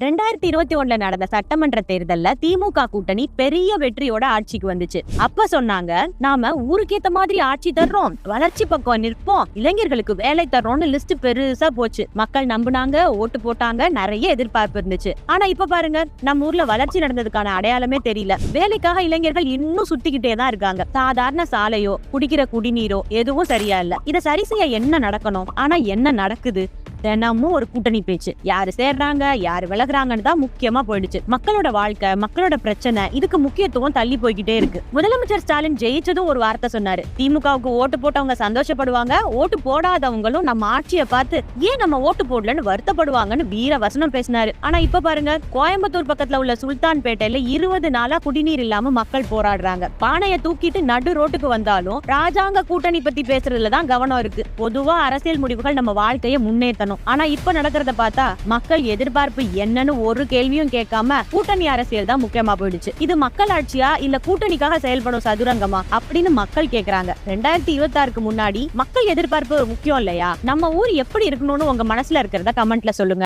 ரெண்டாயிரத்தி இருபத்தி ஒண்ணுல நடந்த சட்டமன்ற தேர்தல்ல திமுக கூட்டணி பெரிய வெற்றியோட ஆட்சிக்கு வந்துச்சு. அப்ப சொன்னாங்க நாம ஊருக்கேத்த மாதிரி ஆட்சி தர்றோம் வளர்ச்சி பக்கம் நிற்போம் இளைஞர்களுக்கு வேலை தர்றோம்னு லிஸ்ட் பெருசா போச்சு. மக்கள் நம்புனாங்க ஓட்டு போட்டாங்க நிறைய எதிர்பார்ப்பு இருந்துச்சு. ஆனா இப்ப பாருங்க நம்ம ஊர்ல வளர்ச்சி நடந்ததுக்கான அடையாளமே தெரியல. வேலைக்காக இளைஞர்கள் இன்னும் சுத்திக்கிட்டே தான் இருக்காங்க. சாதாரண சாலையோ குடிக்கிற குடிநீரோ எதுவும் சரியா இல்ல. இதை சரி செய்ய என்ன நடக்கணும்? ஆனா என்ன நடக்குது? தினமும் ஒரு கூட்டணி பேச்சு. யாரு சேர்றாங்க யாரு விலகுறாங்கன்னு தான் முக்கியமா போயிடுச்சு. மக்களோட வாழ்க்கை மக்களோட பிரச்சனை இதுக்கு முக்கியத்துவம் தள்ளி போய்கிட்டே இருக்கு. முதலமைச்சர் ஸ்டாலின் ஜெயிச்சதும் ஒரு வார்த்தை சொன்னாரு. திமுகவுக்கு ஓட்டு போட்டவங்க சந்தோஷப்படுவாங்க ஓட்டு போடாதவங்களும் நம்ம ஆட்சியை பார்த்து ஏன் நம்ம ஓட்டு போடலன்னு வருத்தப்படுவாங்கன்னு வீர வசனம் பேசினாரு. ஆனா இப்ப பாருங்க கோயம்புத்தூர் பக்கத்துல உள்ள சுல்தான்பேட்டையில இருபது நாளா குடிநீர் இல்லாம மக்கள் போராடுறாங்க. பானையை தூக்கிட்டு நடு ரோட்டுக்கு வந்தாலும் ராஜாங்க கூட்டணி பத்தி பேசுறதுல தான் கவனம் இருக்கு. பொதுவா அரசியல் முடிவுகள் நம்ம வாழ்க்கையை முன்னேற்றணும் ஆனா இப்ப நடக்கிறத பார்த்தா மக்கள் எதிர்பார்ப்பு என்னன்னு ஒரு கேள்வியும் கேட்காம கூட்டணி அரசியல் தான் முக்கியமா போயிடுச்சு. இது மக்கள் ஆட்சியா இல்ல கூட்டணிக்காக செயல்படும் சதுரங்கமா அப்படின்னு மக்கள் கேக்குறாங்க. ரெண்டாயிரத்தி இருபத்தி ஆறுக்கு முன்னாடி மக்கள் எதிர்பார்ப்பு முக்கியம் இல்லையா? நம்ம ஊர் எப்படி இருக்கணும்னு உங்க மனசுல இருக்கிறத கமெண்ட்ல சொல்லுங்க.